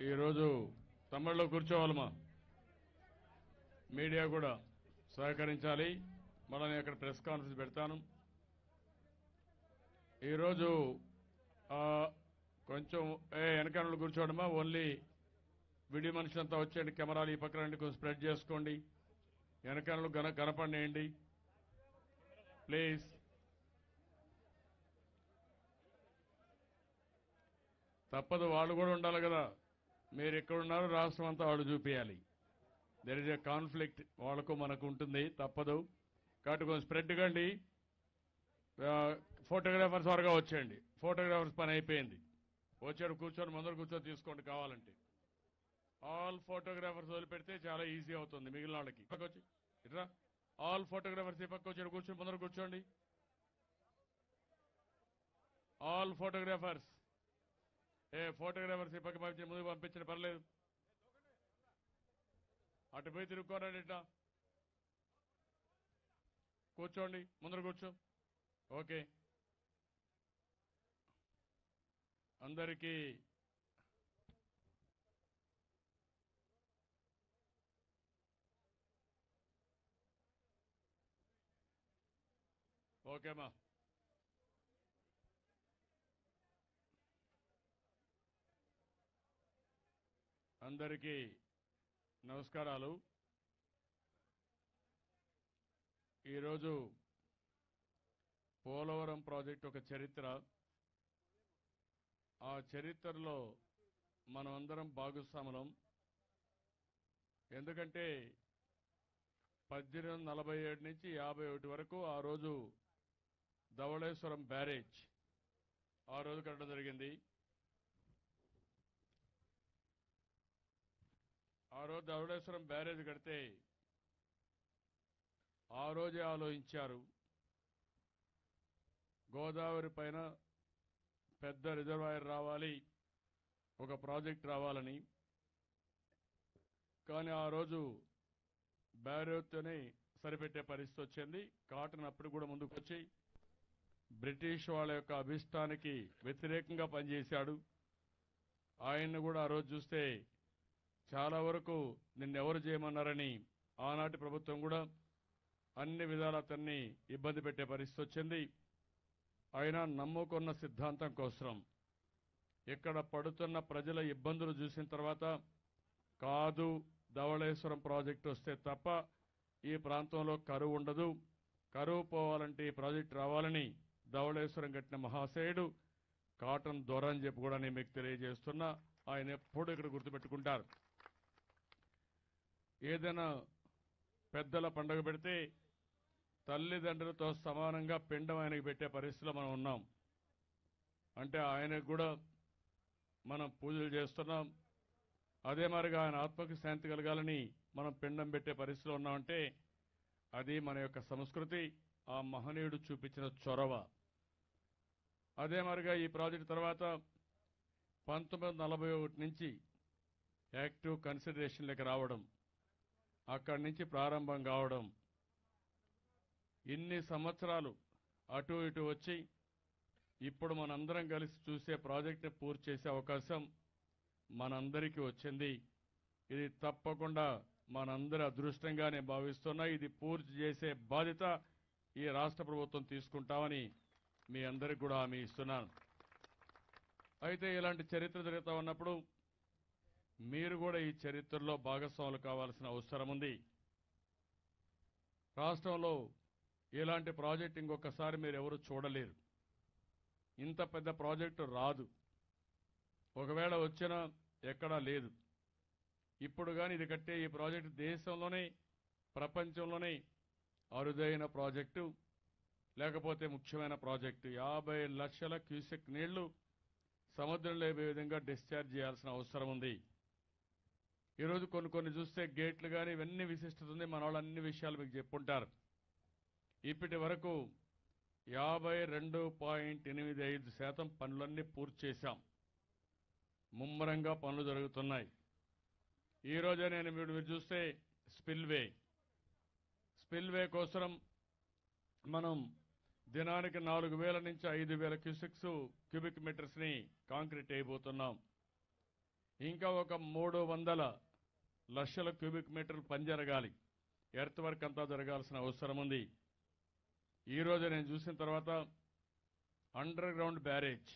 ఈరోజు తమిళలో కూర్చోవాలమ్మా. మీడియా కూడా సహకరించాలి. మళ్ళీ నేను అక్కడ ప్రెస్ కాన్ఫరెన్స్ పెడతాను. ఈరోజు కొంచెం ఏ వెనకాల కూర్చోవడమా ఓన్లీ వీడియో మనుషులంతా వచ్చేయండి కెమెరాలు ఈ పక్కన కొంచెం స్ప్రెడ్ చేసుకోండి. వెనకాల గన కనపడేయండి ప్లీజ్ తప్పదు వాళ్ళు కూడా ఉండాలి కదా. మీరు ఎక్కడున్నారో రాష్ట్రం అంతా వాళ్ళు చూపించాలి దెర్ ఇస్ ఎ కాన్ఫ్లిక్ట్ వాళ్ళకు మనకు ఉంటుంది తప్పదు. కాబట్టి కొంచెం స్ప్రెడ్ కండి. ఫోటోగ్రాఫర్స్ వరగా వచ్చేయండి. ఫోటోగ్రాఫర్స్ పని అయిపోయింది. వచ్చాడు కూర్చొని ముందర కూర్చొని తీసుకోండి కావాలంటే. ఆల్ ఫోటోగ్రాఫర్స్ వదిలిపెడితే చాలా ఈజీ అవుతుంది మిగిలిన వాళ్ళకి. ఇట్రా. ఆల్ ఫోటోగ్రాఫర్స్ ఈ పక్క వచ్చారు కూర్చొని ముందర కూర్చోండి. ఆల్ ఫోటోగ్రాఫర్స్ ఏ ఫోటోగ్రాఫర్స్ ఈ పక్క పంపించి ముందుకు పంపించిన పర్లేదు. అటు పోయి తిరుక్కోరండి ఇట్లా. కూర్చోండి ముందర కూర్చో. ఓకే. అందరికీ ఓకేమా అందరికీ నమస్కారాలు. ఈరోజు పోలవరం ప్రాజెక్ట్ ఒక చరిత్ర. ఆ చరిత్రలో మనమందరం భాగస్వాములం. ఎందుకంటే పద్దెనిమిది వందల నలభై ఏడు నుంచి యాభై ఒకటి వరకు ఆ రోజు ధవళేశ్వరం బ్యారేజ్. ఆ రోజు కట్టడం జరిగింది. ఆ రోజు ధవళేశ్వరం బ్యారేజ్ కడితే ఆ రోజే ఆలోచించారు. గోదావరి పైన పెద్ద రిజర్వాయర్ రావాలి ఒక ప్రాజెక్ట్ రావాలని. కానీ ఆ రోజు బ్యారేజ్తోనే సరిపెట్టే పరిస్థితి వచ్చింది. కాటన్ అప్పుడు కూడా ముందుకు వచ్చి బ్రిటిష్ వాళ్ళ యొక్క అభిష్టానికి వ్యతిరేకంగా పనిచేశాడు. ఆయన్ని కూడా ఆ రోజు చూస్తే చాలా వరకు నిన్నెవరు చేయమన్నారని ఆనాటి ప్రభుత్వం కూడా అన్ని విధాల అతన్ని ఇబ్బంది పెట్టే పరిస్థితి వచ్చింది. ఆయన నమ్ముకున్న సిద్ధాంతం కోసం ఇక్కడ పడుతున్న ప్రజల ఇబ్బందులు చూసిన తర్వాత కాదు ధవళేశ్వరం ప్రాజెక్టు వస్తే తప్ప ఈ ప్రాంతంలో కరువు ఉండదు. కరువు పోవాలంటే ఈ ప్రాజెక్టు రావాలని ధవళేశ్వరం కట్టిన మహాశయుడు కాటన్ దొర అని చెప్పి కూడా నేను మీకు తెలియజేస్తున్నా. ఆయన ఎప్పుడు ఇక్కడ గుర్తుపెట్టుకుంటారు. ఏదైనా పెద్దల పండుగ పెడితే తల్లిదండ్రులతో సమానంగా పిండం ఆయనకు పెట్టే పరిస్థితిలో మనం ఉన్నాం. అంటే ఆయనకు కూడా మనం పూజలు చేస్తున్నాం. అదే మరిగా ఆయన ఆత్మకి శాంతి కలగాలని మనం పిండం పెట్టే పరిస్థితిలో ఉన్నామంటే అది మన యొక్క సంస్కృతి. ఆ మహనీయుడు చూపించిన చొరవ. అదే మరిగా ఈ ప్రాజెక్టు తర్వాత పంతొమ్మిది నలభై ఒకటి నుంచి యాక్టివ్ కన్సిడరేషన్లోకి రావడం అక్కడి నుంచి ప్రారంభం కావడం ఇన్ని సంవత్సరాలు అటు ఇటు వచ్చి ఇప్పుడు మనందరం కలిసి చూసే ప్రాజెక్ట్ని పూర్తి చేసే అవకాశం మనందరికీ వచ్చింది. ఇది తప్పకుండా మనందరి అదృష్టంగా నేను భావిస్తున్నా ఇది పూర్తి చేసే బాధ్యత ఈ రాష్ట్ర ప్రభుత్వం తీసుకుంటామని మీ అందరికి కూడా హామీ ఇస్తున్నాను. అయితే ఇలాంటి చరిత్ర జరుగుతూ ఉన్నప్పుడు మీరు కూడా ఈ చరిత్రలో భాగస్వాములు కావాల్సిన అవసరం ఉంది. రాష్ట్రంలో ఇలాంటి ప్రాజెక్ట్ ఇంకొకసారి మీరు ఎవరు చూడలేరు. ఇంత పెద్ద ప్రాజెక్టు రాదు. ఒకవేళ వచ్చినా ఎక్కడా లేదు. ఇప్పుడు కానీ ఇది కట్టే ఈ ప్రాజెక్టు దేశంలోనే ప్రపంచంలోనే అరుదైన ప్రాజెక్టు. లేకపోతే ముఖ్యమైన ప్రాజెక్టు. యాభై లక్షల క్యూసెక్ నీళ్ళు సముద్రంలో ఏ విధంగా డిశ్చార్జ్ చేయాల్సిన అవసరం ఉంది. ఈరోజు కొన్ని కొన్ని చూస్తే గేట్లు కానీ ఇవన్నీ విశిష్టత ఉంది. మన వాళ్ళు అన్ని విషయాలు మీకు చెప్పుంటారు. ఇప్పటి వరకు యాభై రెండు పాయింట్ ఎనిమిది ఐదు శాతం పనులన్నీ పూర్తి చేశాం. ముమ్మరంగా పనులు జరుగుతున్నాయి. ఈ రోజే నేను మీరు మీరు చూస్తే స్పిల్వే. స్పిల్వే కోసం మనం దినానికి నాలుగు వేల నుంచి ఐదు వేల క్యూసిక్స్ క్యూబిక్ మీటర్స్ని కాంక్రీట్ అయిపోతున్నాం ఇంకా ఒక మూడు వందల లక్షల క్యూబిక్ మీటర్లు పని జరగాలి. ఎర్త్ వర్క్ అంతా జరగాల్సిన అవసరం ఉంది. ఈరోజు నేను చూసిన తర్వాత అండర్ గ్రౌండ్ బ్యారేజ్.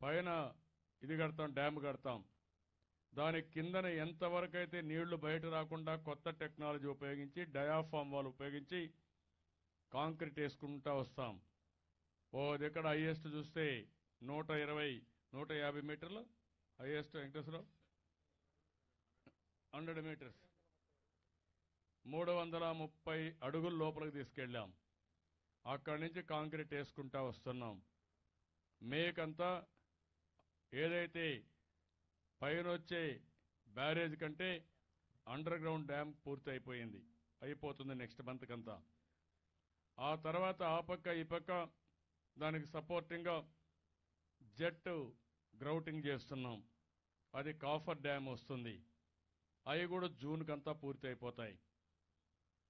పైన ఇది కడతాం డ్యామ్ కడతాం. దాని కిందన ఎంతవరకు అయితే నీళ్ళు బయట రాకుండా కొత్త టెక్నాలజీ ఉపయోగించి డయాఫామ్ వాళ్ళు ఉపయోగించి కాంక్రీట్ వేసుకుంటా వస్తాం. ఓ దగ్గర హైయెస్ట్ చూస్తే నూట ఇరవై నూట యాభై మీటర్లు. Highest Venkateswararao hundred meters. మూడు వందల ముప్పై అడుగుల లోపలికి తీసుకెళ్ళాం. అక్కడి నుంచి కాంక్రీట్ వేసుకుంటా వస్తున్నాం. మేకంతా ఏదైతే పైన వచ్చే బ్యారేజ్ కంటే అండర్ గ్రౌండ్ డ్యామ్ పూర్తి అయిపోయింది అయిపోతుంది నెక్స్ట్ మంత్ కంతా. ఆ తర్వాత ఆ పక్క ఈ పక్క దానికి సపోర్టింగ్గా జెట్ గ్రౌటింగ్ చేస్తున్నాం. అది కాఫర్ డ్యామ్ వస్తుంది. అవి కూడా జూన్ కంతా పూర్తి అయిపోతాయి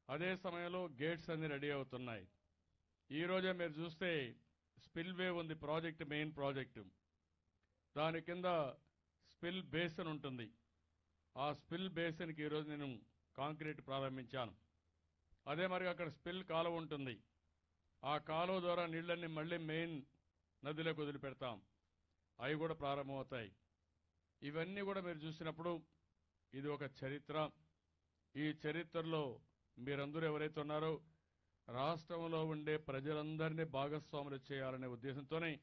అదే సమయంలో గేట్స్ అన్ని రెడీ అవుతున్నాయి. ఈ రోజే మీరు చూస్తే స్పిల్ వే ఉంది ప్రాజెక్ట్ మెయిన్ ప్రాజెక్టు. దాని కింద స్పిల్ బేసిన్ ఉంటుంది. ఆ స్పిల్ బేసిన్కి ఈరోజు నేను కాంక్రీట్ ప్రారంభించాను. అదే మరి అక్కడ స్పిల్ కాలువ ఉంటుంది. ఆ కాలువ ద్వారా నీళ్ళన్ని మళ్ళీ మెయిన్ నదిలోకి వదిలిపెడతాం. అవి కూడా ప్రారంభమవుతాయి. ఇవన్నీ కూడా మీరు చూసినప్పుడు ఇది ఒక చరిత్ర. ఈ చరిత్రలో మీరందరూ ఎవరైతే ఉన్నారో రాష్ట్రంలో ఉండే ప్రజలందరినీ భాగస్వాములు చేయాలనే ఉద్దేశంతోనే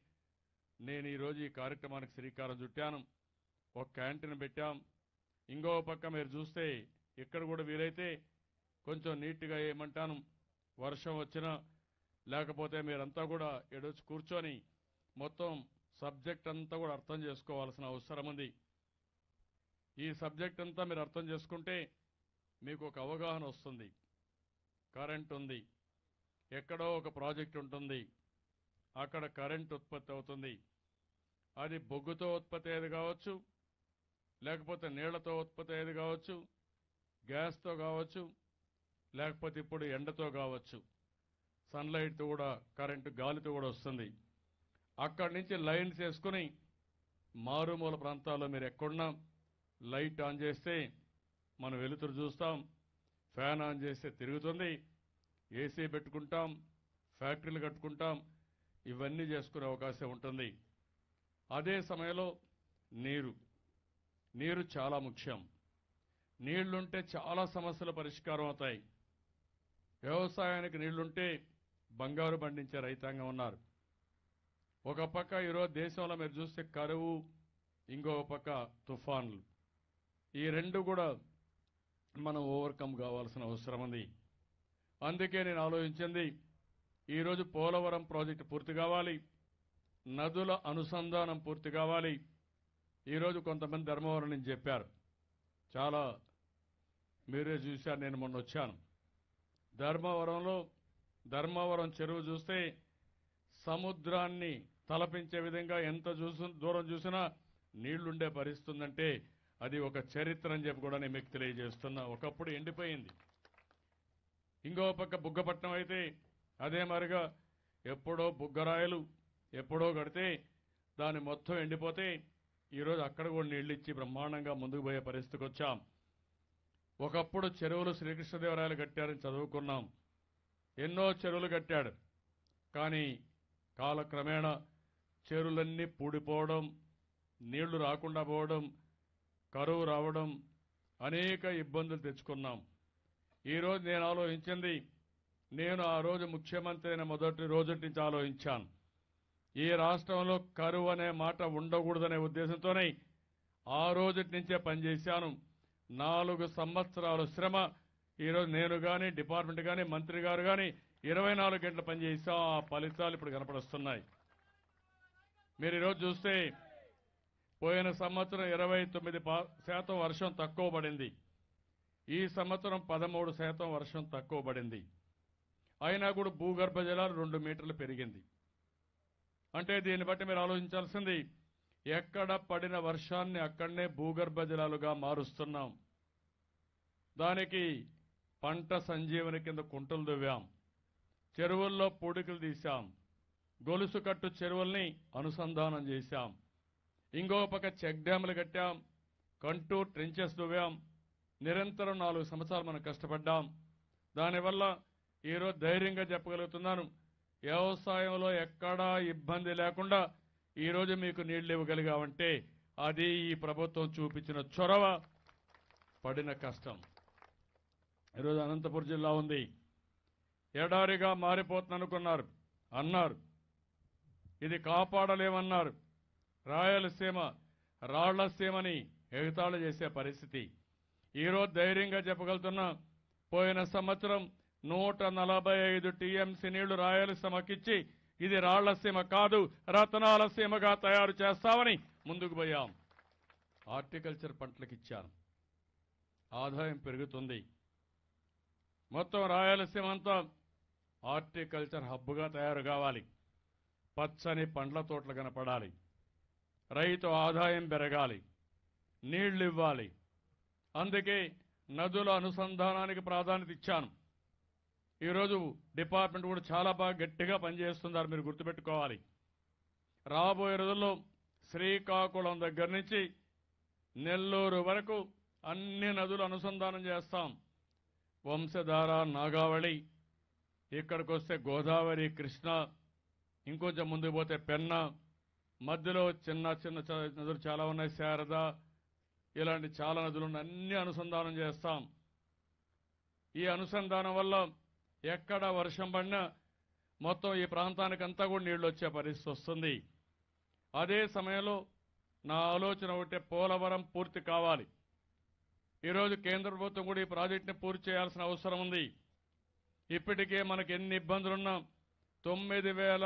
నేను ఈరోజు ఈ కార్యక్రమానికి శ్రీకారం చుట్టాను. ఒక క్యాంటీన్ పెట్టాం. ఇంకో పక్క మీరు చూస్తే ఇక్కడ కూడా వీలైతే కొంచెం నీట్గా ఏమంటాను? వర్షం వచ్చినా లేకపోతే మీరంతా కూడా ఎడొచ్చి కూర్చొని మొత్తం సబ్జెక్ట్ అంతా కూడా అర్థం చేసుకోవాల్సిన అవసరం ఉంది. ఈ సబ్జెక్ట్ అంతా మీరు అర్థం చేసుకుంటే మీకు ఒక అవగాహన వస్తుంది. కరెంట్ ఉంది. ఎక్కడో ఒక ప్రాజెక్ట్ ఉంటుంది. అక్కడ కరెంట్ ఉత్పత్తి అవుతుంది. అది బొగ్గుతో ఉత్పత్తి అయ్యేది కావచ్చు లేకపోతే నీళ్ళతో ఉత్పత్తి అయ్యేది కావచ్చు గ్యాస్తో కావచ్చు లేకపోతే ఇప్పుడు ఎండతో కావచ్చు. సన్లైట్తో కూడా కరెంటు గాలితో కూడా వస్తుంది. అక్కడి నుంచి లైన్స్ వేసుకుని మారుమూల ప్రాంతాల్లో మీరు ఎక్కడున్నా లైట్ ఆన్ చేస్తే మనం వెలుతురు చూస్తాం. ఫ్యాన్ ఆన్ చేస్తే తిరుగుతుంది. ఏసీ పెట్టుకుంటాం. ఫ్యాక్టరీలు కట్టుకుంటాం. ఇవన్నీ చేసుకునే అవకాశం ఉంటుంది. అదే సమయంలో నీరు. నీరు చాలా ముఖ్యం. నీళ్ళుంటే చాలా సమస్యలు పరిష్కారం అవుతాయి. వ్యవసాయానికి నీళ్ళుంటే బంగారు పండించే రైతాంగం ఉన్నారు. ఒక పక్క ఈరోజు దేశంలో మీరు చూస్తే కరువు ఇంకొక పక్క తుఫాన్లు. ఈ రెండు కూడా మనం ఓవర్కమ్ కావాల్సిన అవసరం ఉంది. అందుకే నేను ఆలోచించింది ఈరోజు పోలవరం ప్రాజెక్టు పూర్తి కావాలి నదుల అనుసంధానం పూర్తి కావాలి. ఈరోజు కొంతమంది ధర్మవరం నుంచి చెప్పారు. చాలా మీరే చూశారు నేను మొన్న వచ్చాను. ధర్మవరంలో ధర్మవరం చెరువు చూస్తే సముద్రాన్ని తలపించే విధంగా ఎంత చూసు దూరం చూసినా నీళ్ళుండే పరిస్థితుందంటే అది ఒక చరిత్ర అని చెప్పి కూడా నేను మీకు తెలియజేస్తున్నా. ఒకప్పుడు ఎండిపోయింది. ఇంకో పక్క బుగ్గపట్నం అయితే అదే మరిగా ఎప్పుడో బుగ్గరాయలు ఎప్పుడో కడితే దాని మొత్తం ఎండిపోతే ఈరోజు అక్కడ కూడా నీళ్ళు ఇచ్చి బ్రహ్మాండంగా ముందుకు పోయే పరిస్థితికి వచ్చాం. ఒకప్పుడు చెరువులు శ్రీకృష్ణదేవరాయలు కట్టారని చదువుకున్నాం. ఎన్నో చెరువులు కట్టాడు. కానీ కాలక్రమేణా చెరువులన్నీ పూడిపోవడం నీళ్ళు రాకుండా పోవడం కరువు రావడం అనేక ఇబ్బందులు తెచ్చుకున్నాం. ఈరోజు నేను ఆలోచించింది నేను ఆ రోజు ముఖ్యమంత్రి అయిన మొదటి రోజు నుంచి ఆలోచించాను. ఈ రాష్ట్రంలో కరువు అనే మాట ఉండకూడదనే ఉద్దేశంతోనే ఆ రోజు నుంచే పనిచేశాను. నాలుగు సంవత్సరాల శ్రమ. ఈరోజు నేను కానీ డిపార్ట్మెంట్ కానీ మంత్రి గారు కానీ ఇరవై నాలుగు గంటలు పనిచేసాం ఆ ఫలితాలు ఇప్పుడు కనపడుస్తున్నాయి. మీరు ఈరోజు చూస్తే పోయిన సంవత్సరం ఇరవై తొమ్మిది శాతం వర్షం తక్కువ పడింది. ఈ సంవత్సరం పదమూడు శాతం వర్షం తక్కువ పడింది. అయినా కూడా భూగర్భ జలాలు రెండు మీటర్లు పెరిగింది. అంటే దీన్ని బట్టి మీరు ఆలోచించాల్సింది ఎక్కడ పడిన వర్షాన్ని అక్కడనే భూగర్భ జలాలుగా మారుస్తున్నాం. దానికి పంట సంజీవని కింద కుంటలు దువ్వాం. చెరువుల్లో పూడికలు తీశాం. గొలుసు కట్టు చెరువుల్ని అనుసంధానం చేశాం. ఇంకో పక్క చెక్ డ్యాములు కట్టాం. కంటూ ట్రెంచెస్ దువ్వాం. నిరంతరం నాలుగు సంవత్సరాలు మనం కష్టపడ్డాం. దానివల్ల ఈరోజు ధైర్యంగా చెప్పగలుగుతున్నాను. వ్యవసాయంలో ఎక్కడా ఇబ్బంది లేకుండా ఈరోజు మీకు నీళ్ళు ఇవ్వగలిగామంటే అది ఈ ప్రభుత్వం చూపించిన చొరవ పడిన కష్టం. ఈరోజు అనంతపురం జిల్లా ఉంది. ఎడారిగా మారిపోతుందనుకున్నారు. అన్నారు. ఇది కాపాడలేమన్నారు. రాయలసీమ రాళ్ళసీమని ఎగతాళు చేసే పరిస్థితి. ఈరోజు ధైర్యంగా చెప్పగలుగుతున్నా పోయిన సంవత్సరం నూట నలభై ఐదు టీఎంసీ నీళ్ళు రాయలసీమకిచ్చి ఇది రాళ్ళసీమ కాదు రతనాల సీమగా తయారు చేస్తామని ముందుకు పోయాం. హార్టికల్చర్ పంటలకు ఇచ్చాను. ఆదాయం పెరుగుతుంది. మొత్తం రాయలసీమ అంతా హార్టికల్చర్ హబ్గా తయారు కావాలి. పచ్చని పండ్ల తోటలు కనపడాలి. రైతు ఆదాయం పెరగాలి. నీళ్ళు ఇవ్వాలి అందుకే నదుల అనుసంధానానికి ప్రాధాన్యత ఇచ్చాను. ఈరోజు డిపార్ట్మెంట్ కూడా చాలా బాగా గట్టిగా పనిచేస్తున్నారు మీరు గుర్తుపెట్టుకోవాలి. రాబోయే రోజుల్లో శ్రీకాకుళం దగ్గర నుంచి నెల్లూరు వరకు అన్ని నదులు అనుసంధానం చేస్తాం. వంశధార నాగావళి ఇక్కడికి వస్తే గోదావరి కృష్ణ ఇంకొంచెం ముందుకు పోతే పెన్న మధ్యలో చిన్న చిన్న నదులు చాలా ఉన్నాయి. శారద ఇలాంటి చాలా నదులు ఉన్నాయి. అన్ని అనుసంధానం చేస్తాం. ఈ అనుసంధానం వల్ల ఎక్కడ వర్షం పడినా మొత్తం ఈ ప్రాంతానికంతా కూడా నీళ్ళు వచ్చే పరిస్థితి వస్తుంది. అదే సమయంలో నా ఆలోచన ఒకటే పోలవరం పూర్తి కావాలి. ఈరోజు కేంద్ర ప్రభుత్వం కూడా ఈ ప్రాజెక్టుని పూర్తి చేయాల్సిన అవసరం ఉంది. ఇప్పటికే మనకు ఎన్ని ఇబ్బందులున్నా తొమ్మిది వేల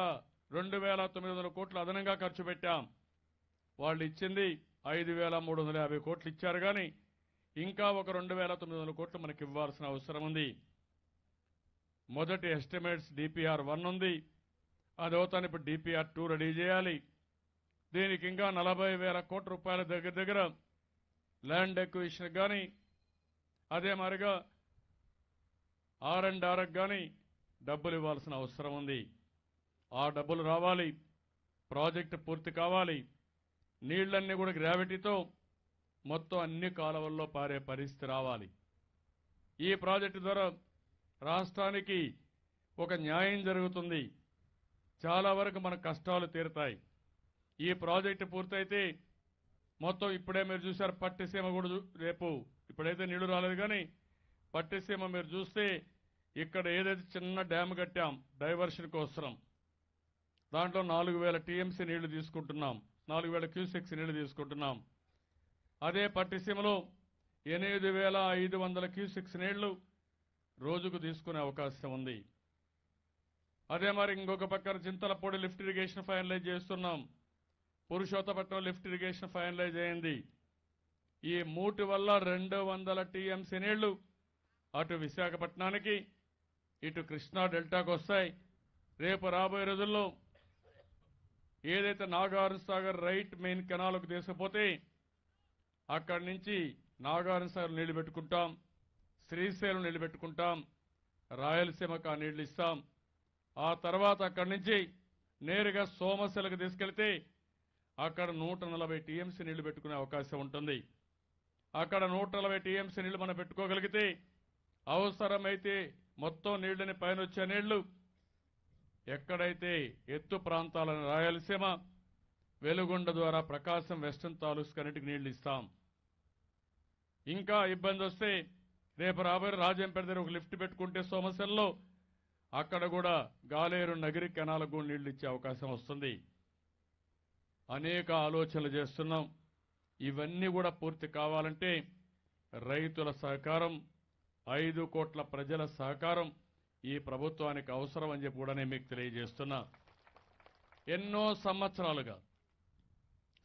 రెండు వేల తొమ్మిది వందల కోట్లు అదనంగా ఖర్చు పెట్టాం. వాళ్ళు ఇచ్చింది ఐదు వేల మూడు వందల యాభై కోట్లు ఇచ్చారు కానీ ఇంకా ఒక రెండు వేల తొమ్మిది వందల కోట్లు మనకి ఇవ్వాల్సిన అవసరం ఉంది. మొదటి ఎస్టిమేట్స్ డిపిఆర్ వన్ ఉంది. అది ఇప్పుడు డిపిఆర్ టూ రెడీ చేయాలి. దీనికి ఇంకా నలభై వేల కోట్ల రూపాయల దగ్గర దగ్గర ల్యాండ్ ఎక్విషన్ కానీ అదే మరిగా ఆర్ అండ్ ఆర్కి కానీ డబ్బులు ఇవ్వాల్సిన అవసరం ఉంది. ఆ డబ్బులు రావాలి. ప్రాజెక్టు పూర్తి కావాలి. నీళ్ళన్నీ కూడా గ్రావిటీతో మొత్తం అన్ని కాలువల్లో పారే పరిస్థితి రావాలి. ఈ ప్రాజెక్టు ద్వారా రాష్ట్రానికి ఒక న్యాయం జరుగుతుంది. చాలా వరకు మన కష్టాలు తీరుతాయి. ఈ ప్రాజెక్టు పూర్తయితే మొత్తం ఇప్పుడే మీరు చూశారు పట్టిసీమ కూడా రేపు ఇప్పుడైతే నీళ్ళు రాలేదు కానీ పట్టిసీమ మీరు చూస్తే ఇక్కడ ఏదైతే చిన్న డ్యామ్ కట్టాం డైవర్షన్ కోసం దాంట్లో నాలుగు వేల టీఎంసీ నీళ్ళు తీసుకుంటున్నాం నాలుగు వేల క్యూసెక్స్ నీళ్ళు తీసుకుంటున్నాం. అదే పట్టిసీమలో ఎనిమిది వేల ఐదు వందల క్యూసెక్స్ నీళ్ళు రోజుకు తీసుకునే అవకాశం ఉంది. అదే మరి ఇంకొక పక్కన చింతలపూడి లిఫ్ట్ ఇరిగేషన్ ఫైనలైజ్ చేస్తున్నాం. పురుషోత్తపట్నం లిఫ్ట్ ఇరిగేషన్ ఫైనలైజ్ అయింది. ఈ మూటి వల్ల రెండు వందల టీఎంసీ నీళ్ళు అటు విశాఖపట్నానికి ఇటు కృష్ణా డెల్టాకు వస్తాయి. రేపు రాబోయే రోజుల్లో ఏదైతే నాగార్జున సాగర్ రైట్ మెయిన్ కెనాల్కు తీసుకుపోతే అక్కడి నుంచి నాగార్జున సాగర్ నీళ్ళు పెట్టుకుంటాం. శ్రీశైలం నిలబెట్టుకుంటాం రాయలసీమకు ఆ నీళ్ళు ఇస్తాం. ఆ తర్వాత అక్కడి నుంచి నేరుగా సోమశిలకు తీసుకెళ్తే అక్కడ నూట నలభై టీఎంసీ నీళ్ళు పెట్టుకునే అవకాశం ఉంటుంది. అక్కడ నూట నలభై టీఎంసీ నీళ్ళు మనం పెట్టుకోగలిగితే అవసరమైతే మొత్తం నీళ్ళని పైన వచ్చే నీళ్ళు ఎక్కడైతే ఎత్తు ప్రాంతాలను రాయలసీమ వెలుగొండ ద్వారా ప్రకాశం వెస్టర్న్ తాలూస్ కన్నిటికి నీళ్ళు ఇస్తాం. ఇంకా ఇబ్బంది వస్తే రేపు రాబోయే రాజంపేట దగ్గర ఒక లిఫ్ట్ పెట్టుకుంటే సోమశల్లో అక్కడ కూడా గాలేరు నగిరి కెనాలకు కూడా నీళ్ళు ఇచ్చే అవకాశం వస్తుంది. అనేక ఆలోచనలు చేస్తున్నాం. ఇవన్నీ కూడా పూర్తి కావాలంటే రైతుల సహకారం ఐదు కోట్ల ప్రజల సహకారం ఈ ప్రభుత్వానికి అవసరం అని చెప్పి కూడా నేను మీకు తెలియజేస్తున్నా. ఎన్నో సంవత్సరాలుగా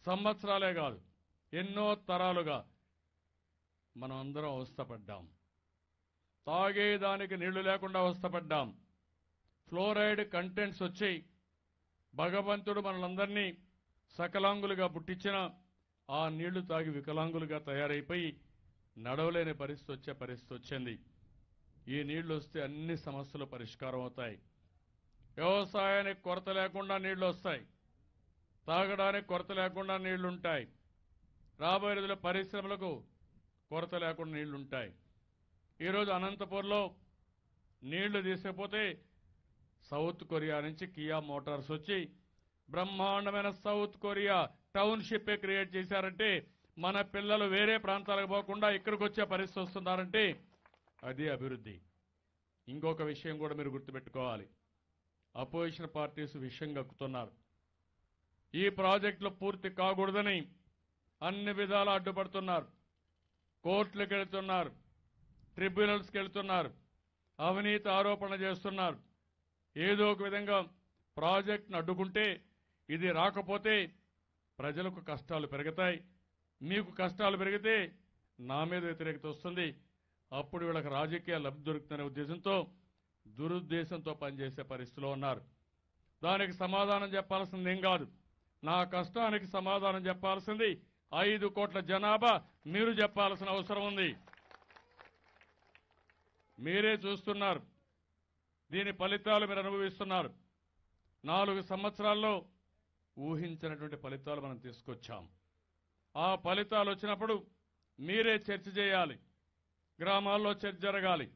సంవత్సరాలే కాదు ఎన్నో తరాలుగా మనం అందరం అవస్థపడ్డాం. తాగేదానికి నీళ్ళు లేకుండా అవస్థపడ్డాం. ఫ్లోరైడ్ కంటెంట్స్ వచ్చి భగవంతుడు మనలందరినీ సకలాంగులుగా పుట్టించిన ఆ నీళ్ళు తాగి వికలాంగులుగా తయారైపోయి నడవలేని పరిస్థితి వచ్చే పరిస్థితి వచ్చింది. ఈ నీళ్ళు వస్తే అన్ని సమస్యలు పరిష్కారం అవుతాయి. వ్యవసాయానికి కొరత లేకుండా నీళ్ళు వస్తాయి. తాగడానికి కొరత లేకుండా నీళ్ళుంటాయి. రాబోయే రోజుల పరిశ్రమలకు కొరత లేకుండా నీళ్ళుంటాయి. ఈరోజు అనంతపూర్లో నీళ్ళు తీసుకపోతే సౌత్ కొరియా నుంచి కియా మోటార్స్ వచ్చి బ్రహ్మాండమైన సౌత్ కొరియా టౌన్షిప్ క్రియేట్ చేశారంటే మన పిల్లలు వేరే ప్రాంతాలకు పోకుండా ఇక్కడికి వచ్చే పరిస్థితి వస్తున్నారంటే అది అభివృద్ధి. ఇంకొక విషయం కూడా మీరు గుర్తుపెట్టుకోవాలి. అపోజిషన్ పార్టీస్ విషయం గక్కుతున్నారు ఈ ప్రాజెక్టులు పూర్తి కాకూడదని అన్ని విధాలా అడ్డుపడుతున్నారు. కోర్టులకు వెళుతున్నారు ట్రిబ్యునల్స్కి వెళ్తున్నారు. అవినీతి ఆరోపణ చేస్తున్నారు. ఏదో ఒక విధంగా ప్రాజెక్ట్ను అడ్డుకుంటే ఇది రాకపోతే ప్రజలకు కష్టాలు పెరుగుతాయి. మీకు కష్టాలు పెరిగితే నా మీద వ్యతిరేకత వస్తుంది. అప్పుడు వీళ్ళకి రాజకీయ లబ్ధి దొరుకుతున్న ఉద్దేశంతో దురుద్దేశంతో పనిచేసే పరిస్థితిలో ఉన్నారు. దానికి సమాధానం చెప్పాల్సింది ఏం కాదు. నా కష్టానికి సమాధానం చెప్పాల్సింది ఐదు కోట్ల జనాభా మీరు చెప్పాల్సిన అవసరం ఉంది. మీరే చూస్తున్నారు. దీని ఫలితాలు మీరు అనుభవిస్తున్నారు. నాలుగు సంవత్సరాల్లో ఊహించినటువంటి ఫలితాలు మనం తీసుకొచ్చాం. ఆ ఫలితాలు వచ్చినప్పుడు మీరే చర్చ చేయాలి. గ్రామాల్లో చర్చ జరగాలి.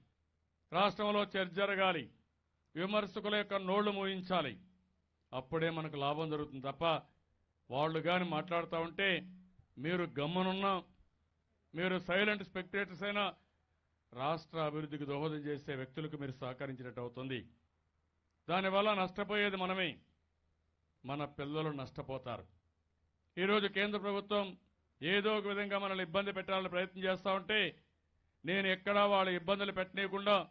రాష్ట్రంలో చర్చ జరగాలి. విమర్శకుల యొక్క నోళ్ళు మూయించాలి. అప్పుడే మనకు లాభం జరుగుతుంది తప్ప వాళ్ళు కానీ మాట్లాడుతూ ఉంటే మీరు గమ్మనున్నా. మీరు సైలెంట్ స్పెక్టేటర్స్ అయినా రాష్ట్ర అభివృద్ధికి దోహదం చేసే వ్యక్తులకు మీరు సహకరించినట్టు అవుతుంది. దానివల్ల నష్టపోయేది మనమే. మన పిల్లలు నష్టపోతారు. ఈరోజు కేంద్ర ప్రభుత్వం ఏదో ఒక విధంగా మనల్ని ఇబ్బంది పెట్టాలని ప్రయత్నం చేస్తూ ఉంటే నేను ఎక్కడా వాళ్ళ ఇబ్బందులు పెట్టనీయకుండా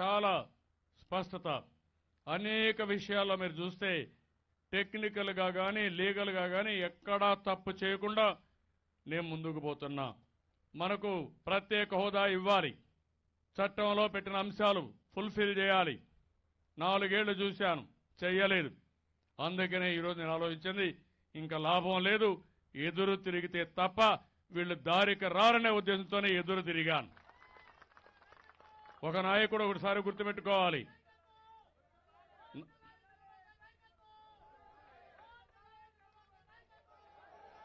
చాలా స్పష్టత. అనేక విషయాల్లో మీరు చూస్తే టెక్నికల్గా కానీ లీగల్గా కానీ ఎక్కడా తప్పు చేయకుండా నేను ముందుకు పోతున్నా. మనకు ప్రత్యేక హోదా ఇవ్వాలి. చట్టంలో పెట్టిన అంశాలు ఫుల్ఫిల్ చేయాలి. నాలుగేళ్ళు చూశాను చెయ్యలేదు. అందుకనే ఈరోజు నేను ఆలోచించింది ఇంకా లాభం లేదు ఎదురు తిరిగితే తప్ప వీళ్ళు దారికి రారనే ఉద్దేశంతోనే ఎదురు తిరిగాను. ఒక నాయకుడు ఒకసారి గుర్తుపెట్టుకోవాలి.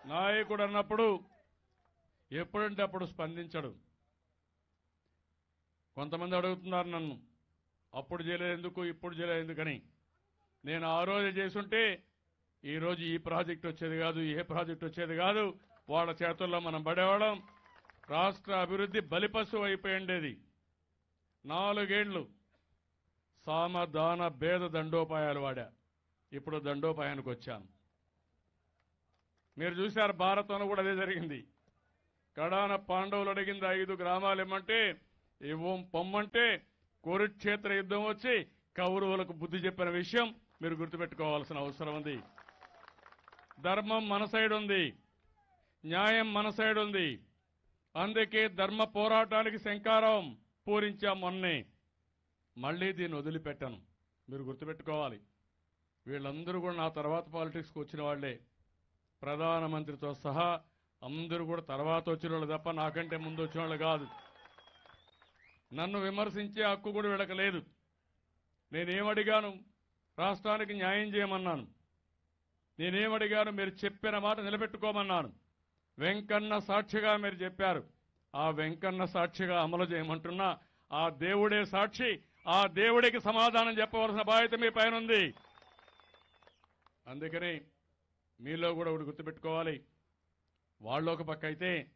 నాయకుడు అన్నప్పుడు ఎప్పుడంటే అప్పుడు స్పందించడు. కొంతమంది అడుగుతున్నారు నన్ను అప్పుడు చేయలేందుకు ఇప్పుడు చేయలేందుకని నేను ఆ రోజు చేసుంటే ఈరోజు ఈ ప్రాజెక్ట్ వచ్చేది కాదు ఏ ప్రాజెక్ట్ వచ్చేది కాదు వాళ్ళ చేతుల్లో మనం పడేవాళ్ళం. రాష్ట్ర అభివృద్ధి బలిపశు అయిపోయి ఉండేది. నాలుగేళ్ళు సామ దాన భేద దండోపాయాలు వాడా. ఇప్పుడు దండోపాయానికి వచ్చాను. మీరు చూశారు భారతంలో కూడా అదే జరిగింది. కడాన పాండవులు అడిగింది ఐదు గ్రామాలు ఏమంటే ఇవ్వం పొమ్మంటే కురుక్షేత్ర యుద్ధం వచ్చి కౌరవులకు బుద్ధి చెప్పిన విషయం మీరు గుర్తుపెట్టుకోవాల్సిన అవసరం ఉంది. ధర్మం మన సైడ్ ఉంది. న్యాయం మన సైడ్ ఉంది. అందుకే ధర్మ పోరాటానికి శంకారం పూరించాం మొన్నే. మళ్ళీ దీన్ని వదిలిపెట్టాను. మీరు గుర్తుపెట్టుకోవాలి. వీళ్ళందరూ కూడా నా తర్వాత పాలిటిక్స్కి వచ్చిన వాళ్ళే ప్రధానమంత్రితో సహా అందరూ కూడా తర్వాత వచ్చిన వాళ్ళు తప్ప నాకంటే ముందు వచ్చిన వాళ్ళు కాదు. నన్ను విమర్శించే హక్కు కూడా విడకలేదు నేనేమడిగాను? రాష్ట్రానికి న్యాయం చేయమన్నాను. నేనేమడిగాను? మీరు చెప్పిన మాట నిలబెట్టుకోమన్నాను. వెంకన్న సాక్షిగా మీరు చెప్పారు. ఆ వెంకన్న సాక్షిగా అమలు చేయమంటున్నా ఆ దేవుడే సాక్షి ఆ దేవుడికి సమాధానం చెప్పవలసిన బాధ్యత మీ పైన ఉంది. అందుకని మీలో కూడా ఒకటి గుర్తుపెట్టుకోవాలి. వాళ్ళు ఒక పక్క అయితే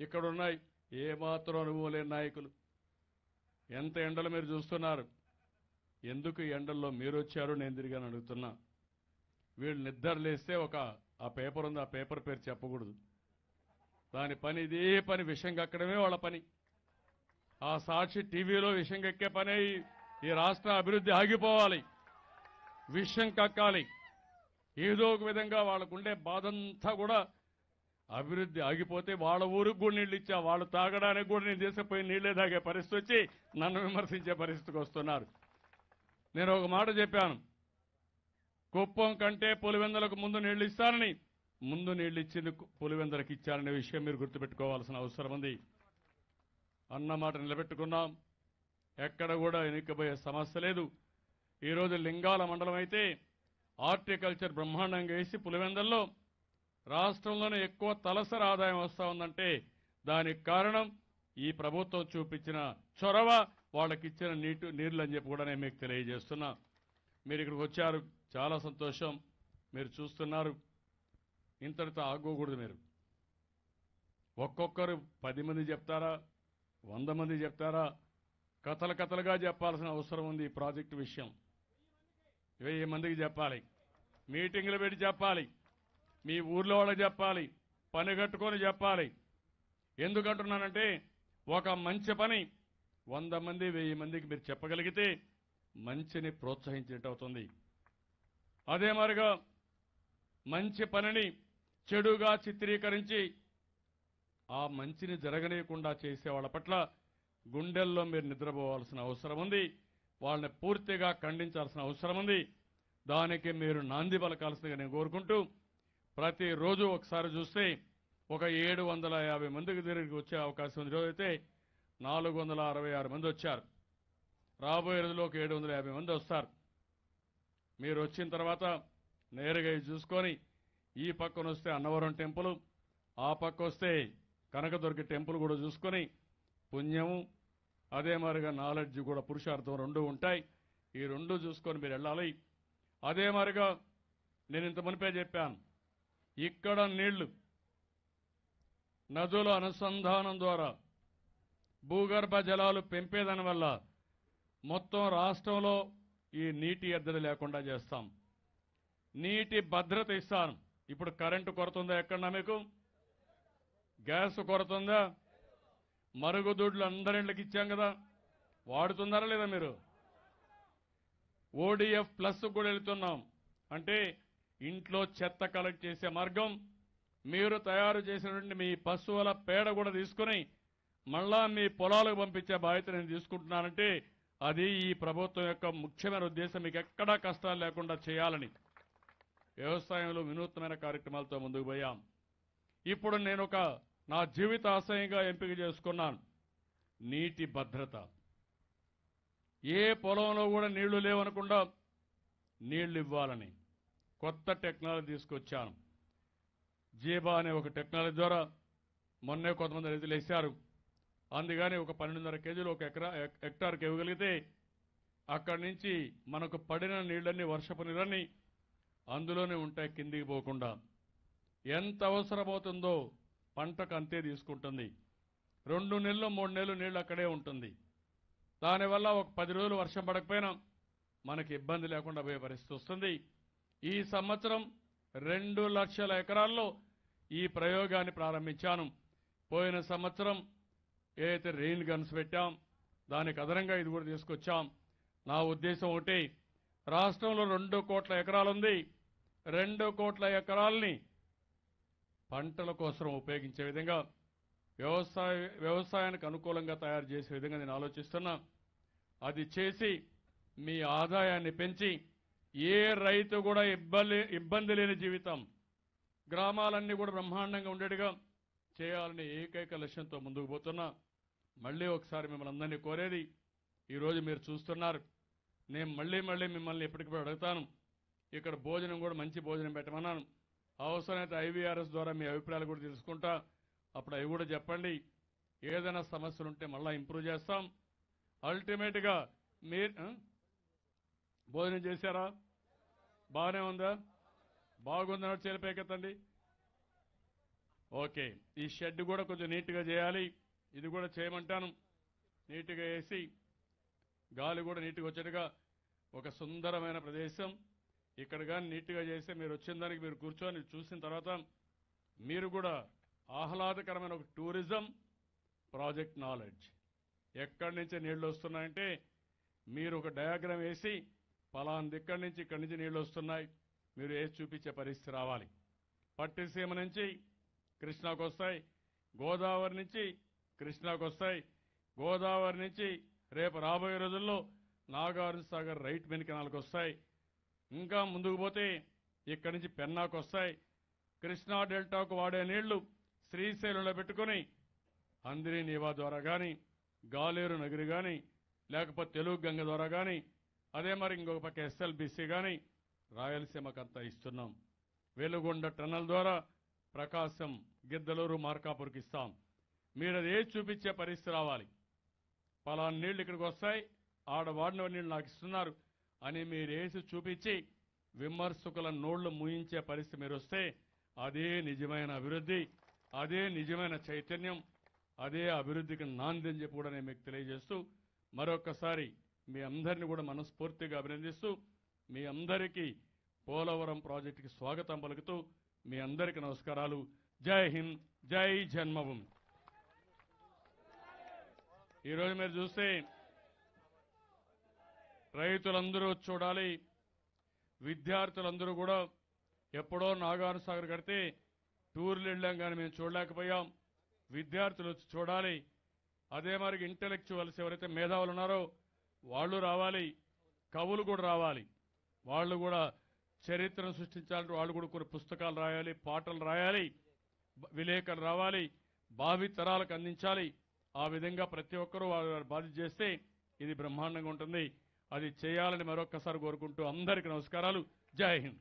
ఇక్కడ ఉన్నాయి ఏమాత్రం అనుభవం లేని నాయకులు. ఎంత ఎండలు మీరు చూస్తున్నారు? ఎందుకు ఈ ఎండల్లో మీరు వచ్చారు? నేను తిరిగాను అడుగుతున్నా. వీళ్ళు నిద్ర లేస్తే ఒక ఆ పేపర్ ఉంది ఆ పేపర్ పేరు చెప్పకూడదు. దాని పని ఇదే పని విషయం కక్కడమే వాళ్ళ పని. ఆ సాక్షి టీవీలో విషయం కక్కే పని ఈ- ఈ రాష్ట్ర అభివృద్ధి ఆగిపోవాలి. విషయం కక్కాలి. ఏదో ఒక విధంగా వాళ్ళకుండే బాధంతా కూడా అభివృద్ధి ఆగిపోతే వాళ్ళ ఊరికి కూడా నీళ్ళు ఇచ్చా వాళ్ళు తాగడానికి కూడా నేను తీసుకుపోయి నీళ్ళే తాగే పరిస్థితి వచ్చి నన్ను విమర్శించే పరిస్థితికి వస్తున్నారు. నేను ఒక మాట చెప్పాను. కుప్పం కంటే పులివెందలకు ముందు నీళ్ళు ఇస్తానని. ముందు నీళ్ళు ఇచ్చింది పులివెందలకు ఇచ్చారనే విషయం మీరు గుర్తుపెట్టుకోవాల్సిన అవసరం ఉంది. అన్న మాట నిలబెట్టుకున్నాం. ఎక్కడ కూడా ఎన్నికబోయే సమస్య లేదు. ఈరోజు లింగాల మండలం అయితే హార్టికల్చర్ బ్రహ్మాండంగా వేసి పులివెందల్లో రాష్ట్రంలోనే ఎక్కువ తలసరి ఆదాయం వస్తూ ఉందంటే దానికి కారణం ఈ ప్రభుత్వం చూపించిన చొరవ వాళ్ళకి ఇచ్చిన నీటు నీళ్ళు అని చెప్పి కూడా నేను మీకు తెలియజేస్తున్నా. మీరు ఇక్కడికి వచ్చారు చాలా సంతోషం. మీరు చూస్తున్నారు. ఇంతటితో ఆగకూడదు మీరు. ఒక్కొక్కరు పది మంది చెప్తారా వంద మంది చెప్తారా? కథల కథలుగా చెప్పాల్సిన అవసరం ఉంది ఈ ప్రాజెక్టు విషయం. వెయ్యి మందికి చెప్పాలి. మీటింగులు పెట్టి చెప్పాలి. మీ ఊర్లో వాళ్ళకి చెప్పాలి పని కట్టుకొని చెప్పాలి. ఎందుకంటున్నానంటే ఒక మంచి పని వంద మంది వెయ్యి మందికి మీరు చెప్పగలిగితే మంచిని ప్రోత్సహించినట్టు అవుతుంది. అదే మరిగా మంచి పనిని చెడుగా చిత్రీకరించి ఆ మంచిని జరగనీయకుండా చేసే వాళ్ళ పట్ల గుండెల్లో మీరు నిద్రపోవాల్సిన అవసరం ఉంది. వాళ్ళని పూర్తిగా ఖండించాల్సిన అవసరం ఉంది. దానికి మీరు నాంది పలకాల్సిందిగా నేను కోరుకుంటూ ప్రతిరోజు ఒకసారి చూస్తే ఒక ఏడు వందల యాభై మందికి తిరిగి వచ్చే అవకాశం ఉంది. రోజైతే నాలుగు వందల అరవై ఆరు మంది వచ్చారు. రాబోయే రోజుల్లో ఒక ఏడు వందల యాభై మంది వస్తారు. మీరు వచ్చిన తర్వాత నేరుగా ఇది చూసుకొని ఈ పక్కన వస్తే అన్నవరం టెంపుల్ ఆ పక్క వస్తే కనకదుర్గ టెంపుల్ కూడా చూసుకొని పుణ్యము అదే మరిగా నాలెడ్జ్ కూడా పురుషార్థం రెండు ఉంటాయి. ఈ రెండు చూసుకొని మీరు వెళ్ళాలి. అదే మరిగా నేను ఇంత మునిపే చెప్పాను. ఇక్కడ నీళ్ళు. నదుల అనుసంధానం ద్వారా భూగర్భ జలాలు పెంపేదాని వల్ల మొత్తం రాష్ట్రంలో ఈ నీటి ఎద్దడి లేకుండా చేస్తాం. నీటి భద్రత ఇస్తాను. ఇప్పుడు కరెంటు కొరత ఉందా ఎక్కడన్నా మీకు? గ్యాస్ కొరత ఉందా మరుగుదొడ్లు అందరింట్లకి ఇచ్చాం కదా. వాడుతున్నారా లేదా మీరు? ఓడిఎఫ్ ప్లస్ కూడా వెళుతున్నాం. అంటే ఇంట్లో చెత్త కలెక్ట్ చేసే మార్గం మీరు తయారు చేసినటువంటి మీ పశువుల పేడ కూడా తీసుకుని మళ్ళా మీ పొలాలకు పంపించే బాధ్యత నేను తీసుకుంటున్నానంటే అది ఈ ప్రభుత్వం యొక్క ముఖ్యమైన ఉద్దేశం. మీకు ఎక్కడా కష్టాలు లేకుండా చేయాలని వ్యవసాయంలో వినూత్నమైన కార్యక్రమాలతో ముందుకు పోయాం. ఇప్పుడు నేను ఒక నా జీవిత ఆశయంగా ఎంపిక చేసుకున్నాను. నీటి భద్రత. ఏ పొలంలో కూడా నీళ్ళు లేవనకుండా నీళ్ళు ఇవ్వాలని. కొత్త టెక్నాలజీ తీసుకొచ్చాను. జీబా అనే ఒక టెక్నాలజీ ద్వారా మొన్నే కొంతమంది రైతులు వేశారు. అందుకని ఒక పన్నెండున్నర కేజీలు ఒక ఎకరా హెక్టార్కి ఇవ్వగలిగితే అక్కడి నుంచి మనకు పడిన నీళ్ళన్నీ వర్షపు నీళ్ళన్నీ అందులోనే ఉంటాయి కిందికి పోకుండా. ఎంత అవసరమవుతుందో పంటకు అంతే తీసుకుంటుంది. రెండు నెలలు మూడు నెలలు నీళ్ళు అక్కడే ఉంటుంది. దానివల్ల ఒక పది రోజులు వర్షం పడకపోయినా మనకి ఇబ్బంది లేకుండా పోయే పరిస్థితి వస్తుంది. ఈ సంవత్సరం రెండు లక్షల ఎకరాల్లో ఈ ప్రయోగాన్ని ప్రారంభించాను. పోయిన సంవత్సరం ఏదైతే రెయిన్ గన్స్ పెట్టాం దానికి అదనంగా ఇది కూడా తీసుకొచ్చాం. నా ఉద్దేశం ఒకటి రాష్ట్రంలో రెండు కోట్ల ఎకరాలు ఉంది రెండు కోట్ల ఎకరాల్ని పంటల కోసం ఉపయోగించే విధంగా వ్యవసాయ వ్యవసాయానికి అనుకూలంగా తయారు చేసే విధంగా నేను ఆలోచిస్తున్నా. అది చేసి మీ ఆదాయాన్ని పెంచి ఏ రైతు కూడా ఇబ్బంది ఇబ్బంది లేని జీవితం. గ్రామాలన్నీ కూడా బ్రహ్మాండంగా ఉండేట్టుగా చేయాలనే ఏకైక లక్ష్యంతో ముందుకు పోతున్నా. మళ్ళీ ఒకసారి మిమ్మల్ని అందరినీ కోరేది ఈరోజు మీరు చూస్తున్నారు. నేను మళ్ళీ మళ్ళీ మిమ్మల్ని ఎప్పటికప్పుడు అడుగుతాను. ఇక్కడ భోజనం కూడా మంచి భోజనం పెట్టమన్నాను. అవసరమైతే ఐవీఆర్ఎస్ ద్వారా మీ అభిప్రాయాలు కూడా తెలుసుకుంటా. అప్పుడు అవి కూడా చెప్పండి. ఏదైనా సమస్యలు ఉంటే మళ్ళీ ఇంప్రూవ్ చేస్తాం. అల్టిమేట్గా మీరు భోజనం చేశారా? బాగానే ఉందా? బాగుందన్నట్టు చేలిపేకెత్తండి ఓకే. ఈ షెడ్ కూడా కొంచెం నీట్గా చేయాలి. ఇది కూడా చేయమంటాను. నీట్గా వేసి గాలి కూడా నీట్గా వచ్చేట్టుగా ఒక సుందరమైన ప్రదేశం. ఇక్కడ కానీ నీట్గా చేస్తే మీరు వచ్చిన దానికి మీరు కూర్చొని చూసిన తర్వాత మీరు కూడా ఆహ్లాదకరమైన ఒక టూరిజం ప్రాజెక్ట్ నాలెడ్జ్. ఎక్కడి నుంచి నీళ్ళు వస్తున్నాయంటే మీరు ఒక డయాగ్రామ్ వేసి పలాంది దిక్కడి నుంచి ఇక్కడి నుంచి నీళ్ళు వస్తున్నాయి. మీరు వేసి చూపించే పరిస్థితి రావాలి. పట్టిసీమ నుంచి కృష్ణాకు వస్తాయి. గోదావరి నుంచి కృష్ణాకు వస్తాయి. గోదావరి నుంచి రేపు రాబోయే రోజుల్లో నాగార్జున సాగర్ రైట్ మెన్ కెనాల్కి వస్తాయి. ఇంకా ముందుకు పోతే ఇక్కడి నుంచి పెన్నాకు వస్తాయి. కృష్ణా డెల్టాకు వాడే నీళ్ళు శ్రీశైలంలో పెట్టుకుని అందిరి నీవా ద్వారా కానీ గాలేరు నగిరి కానీ లేకపోతే తెలుగు గంగ ద్వారా కానీ అదే మరి ఇంకొక పక్క ఎస్ఎల్బిసి కానీ రాయలసీమకంతా ఇస్తున్నాం. వెలుగొండ టన్నల్ ద్వారా ప్రకాశం గిద్దలూరు మార్కాపూర్కి ఇస్తాం. మీరు అది ఏ చూపించే పరిస్థితి రావాలి? పలానా నీళ్ళు ఇక్కడికి వస్తాయి ఆడ వాడిన నీళ్ళు నాకు ఇస్తున్నారు అని మీరు వేసి చూపించి విమర్శకుల నోళ్ళు ముయించే పరిస్థితి మీరు వస్తే అదే నిజమైన అభివృద్ధి అదే నిజమైన చైతన్యం అదే అభివృద్ధికి నాంది అని చెప్పి కూడా నేను మీకు తెలియజేస్తూ మరొకసారి మీ అందరిని కూడా మనస్ఫూర్తిగా అభినందిస్తూ మీ అందరికీ పోలవరం ప్రాజెక్టుకి స్వాగతం పలుకుతూ మీ అందరికీ నమస్కారాలు. జై హింద్ జై జన్మభూమి. ఈరోజు మీరు చూస్తే రైతులందరూ చూడాలి విద్యార్థులందరూ కూడా ఎప్పుడో నాగార్జున సాగర్ కడితే టూర్లు వెళ్ళాం కానీ మేము చూడలేకపోయాం. విద్యార్థులు వచ్చి చూడాలి. అదే మరి ఇంటలెక్చువల్స్ ఎవరైతే మేధావులు ఉన్నారో వాళ్ళు రావాలి కవులు కూడా రావాలి. వాళ్ళు కూడా చరిత్రను సృష్టించాలంటే వాళ్ళు కూడా కొన్ని పుస్తకాలు రాయాలి పాటలు రాయాలి విలేకరులు రావాలి భావి తరాలకు అందించాలి. ఆ విధంగా ప్రతి ఒక్కరూ వారు వారి బాధ్యత చేస్తే ఇది బ్రహ్మాండంగా ఉంటుంది. అది చేయాలని మరొక్కసారి కోరుకుంటూ అందరికీ నమస్కారాలు. జై హింద్.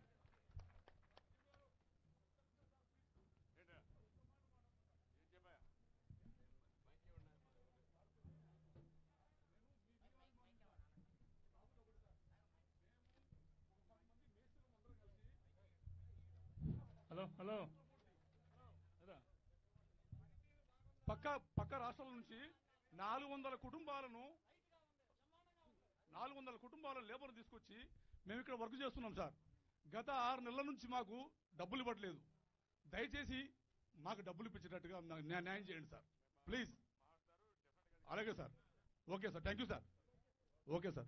హలో. పక్క పక్క రాష్ట్రాల నుంచి నాలుగు వందల కుటుంబాలను నాలుగు వందల కుటుంబాలను లేబర్ తీసుకొచ్చి మేము ఇక్కడ వర్క్ చేస్తున్నాం సార్. గత ఆరు నెలల నుంచి మాకు డబ్బులు ఇవ్వట్లేదు. దయచేసి మాకు డబ్బులు ఇప్పించేటట్టుగా న్యాయం చేయండి సార్. ప్లీజ్. అలాగే sir. Okay sir. Thank you sir. Okay sir.